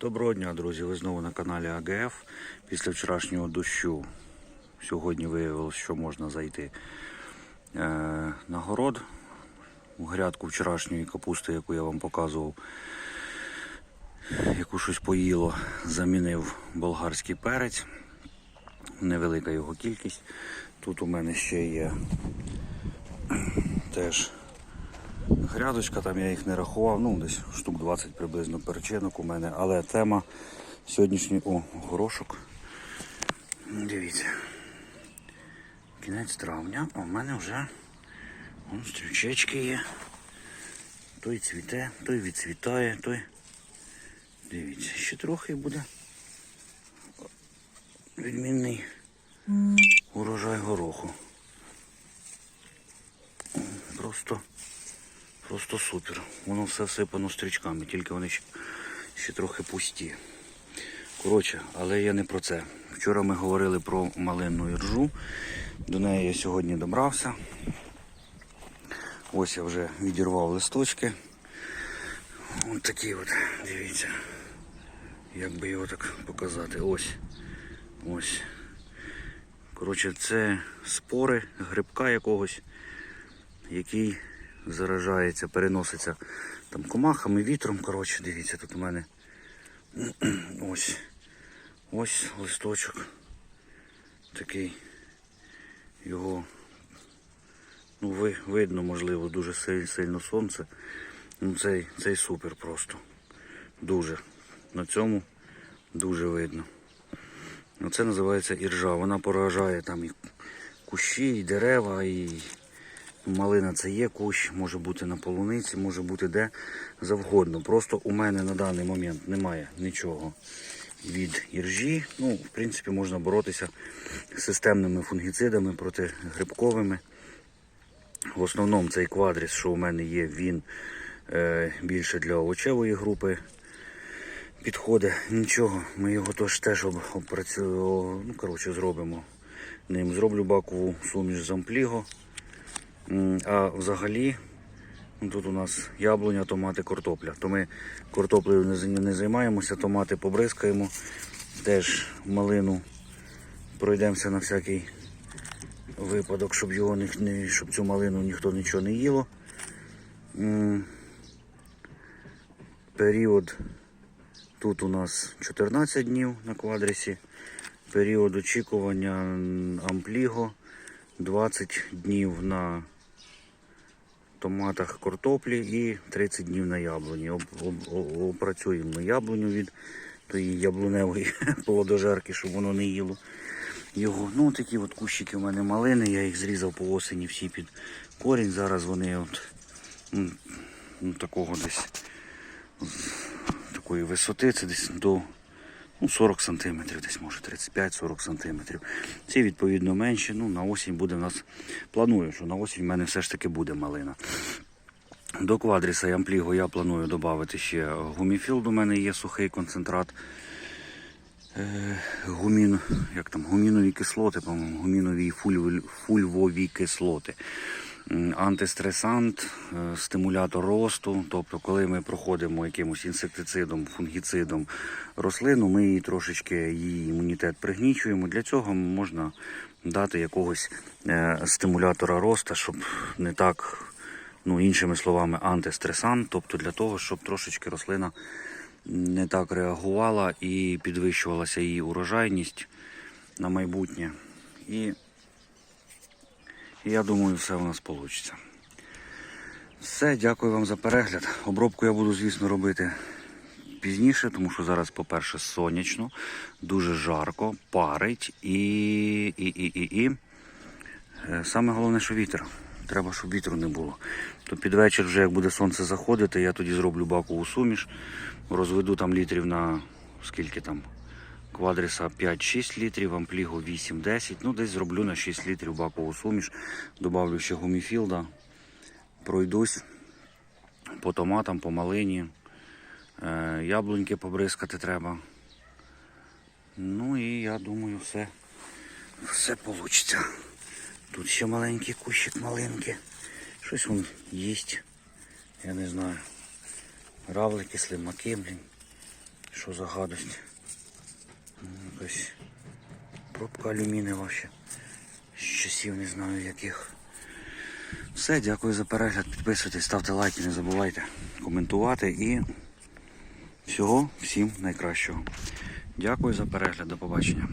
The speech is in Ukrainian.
Доброго дня, друзі! Ви знову на каналі АГФ. Після вчорашнього дощу сьогодні виявилось, що можна зайти е, на город. У грядку вчорашньої капусти, яку я вам показував, яку щось поїло, замінив болгарський перець. Невелика його кількість. Тут у мене ще є теж Грядочка, там я їх не рахував, ну десь штук 20 приблизно перчинок у мене, але тема сьогоднішній о, горошок. Дивіться. Кінець травня, а в мене вже вон, стрючечки є. Той цвіте, той відцвітає, той. Дивіться, ще трохи буде відмінний урожай гороху. Просто Просто супер. Воно все всипано стрічками, тільки вони ще, ще трохи пусті. Коротше, але я не про це. Вчора ми говорили про малинну іржу. До неї я сьогодні добрався. Ось я вже відірвав листочки. Ось такі от, дивіться. Як би його так показати. Ось. Ось. Коротше, це спори грибка якогось, який заражається, переноситься там комахами, вітром. Коротше, дивіться, тут у мене ось ось листочок. Такий його ну, ви, видно, можливо, дуже сильно, сонце. Ну, цей, цей супер просто. Дуже. На цьому дуже видно. Це називається іржа. Вона поражає там і кущі, і дерева, і Малина це є кущ, може бути на полуниці, може бути де завгодно. Просто у мене на даний момент немає нічого від іржі. Ну, в принципі, можна боротися з системними фунгіцидами протигрибковими. В основному цей квадріс, що у мене є, він е, більше для овочевої групи підходить. Нічого, ми його теж теж опрацюємо, ну, коротше, зробимо. Ним зроблю бакову суміш з ампліго. А взагалі ну, тут у нас яблуня, томати, картопля. То ми картоплею не займаємося, томати побризкаємо. Теж малину пройдемося на всякий випадок, щоб його не, щоб цю малину ніхто нічого не їло. Період тут у нас 14 днів на квадрісі. Період очікування ампліго 20 днів на томатах картоплі і 30 днів на яблуні. Опрацюємо яблуню від тої яблуневої плодожерки, щоб воно не їло. Його. Ну такі от кущики в мене малини, я їх зрізав по осені всі під корінь. Зараз вони от ну, такого десь такої висоти, це десь до ну, 40 см, десь може 35-40 см. Ці відповідно менші. Ну, на осінь буде в нас. Планую, що на осінь в мене все ж таки буде малина. До квадріса і ампліго я планую додати ще гуміфілд. У мене є сухий концентрат. Е, гумін, як там, гумінові кислоти, по-моєму, гумінові фульвові кислоти. Антистресант, е, стимулятор росту. Тобто, коли ми проходимо якимось інсектицидом, фунгіцидом рослину, ми її трошечки її імунітет пригнічуємо. Для цього можна дати якогось е, стимулятора росту, щоб не так, ну іншими словами, антистресант, тобто для того, щоб трошечки рослина не так реагувала і підвищувалася її урожайність на майбутнє. І я думаю, все у нас вийде. Все, дякую вам за перегляд. Обробку я буду, звісно, робити пізніше, тому що зараз, по-перше, сонячно, дуже жарко, парить і. і, і, і, і. Е, Саме головне, що вітер. Треба, щоб вітру не було. То під вечір, вже як буде сонце заходити, я тоді зроблю бакову суміш, розведу там літрів на скільки там квадріса 5-6 літрів, амплігу 8-10. Ну, десь зроблю на 6 літрів бакову суміш. Добавлю ще гуміфілда. Пройдусь по томатам, по малині. Е, яблуньки побризкати треба. Ну і я думаю, все, все вийде. Тут ще маленький кущик малинки. Щось він їсть. Я не знаю. Равлики, слимаки, блін. Що за гадость? Якась пробка алюмінієва ще. З часів не знаю яких. Все, дякую за перегляд. Підписуйтесь, ставте лайки, не забувайте коментувати і всього всім найкращого. Дякую за перегляд. До побачення.